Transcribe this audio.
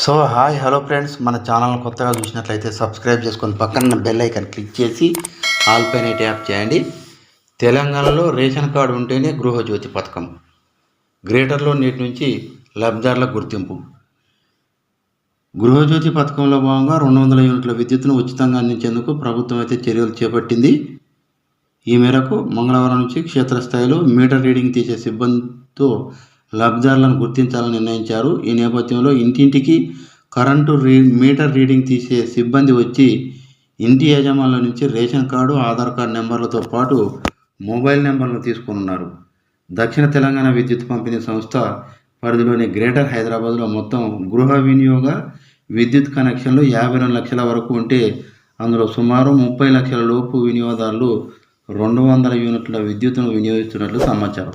So hi hello friends మన channel కొత్తగా చూసినట్లయితే సబ్స్క్రైబ్ చేసుకొని పక్కన బెల్ ఐకాన్ క్లిక్ చేసి ఆల్ పైన ట్యాప్ చేయండి. తెలంగాణలో రేషన్ కార్డు ఉంటేనే గృహజ్యోతి పథకం. గ్రేటర్లో నేటి నుంచి లబ్ధిదారుల గుర్తింపు. గృహజ్యోతి పథకంలో భాగంగా రెండు వందల యూనిట్ల విద్యుత్తును ఉచితంగా అందించేందుకు ప్రభుత్వం అయితే చర్యలు చేపట్టింది. ఈ మేరకు మంగళవారం నుంచి క్షేత్రస్థాయిలో మీటర్ రీడింగ్ తీసే సిబ్బందితో లబ్ధిదారులను గుర్తించాలని నిర్ణయించారు. ఈ నేపథ్యంలో ఇంటింటికి కరెంటు రీ మీటర్ రీడింగ్ తీసే సిబ్బంది వచ్చి ఇంటి యజమానుల నుంచి రేషన్ కార్డు ఆధార్ కార్డు నెంబర్లతో పాటు మొబైల్ నెంబర్లను తీసుకున్నారు దక్షిణ తెలంగాణ విద్యుత్ పంపిణీ సంస్థ పరిధిలోని గ్రేటర్ హైదరాబాద్లో మొత్తం గృహ వినియోగ విద్యుత్ కనెక్షన్లు యాభై రెండు లక్షల వరకు ఉంటే అందులో సుమారు ముప్పై లక్షల లోపు వినియోగదారులు రెండు వందల యూనిట్ల విద్యుత్తును వినియోగిస్తున్నట్లు సమాచారం.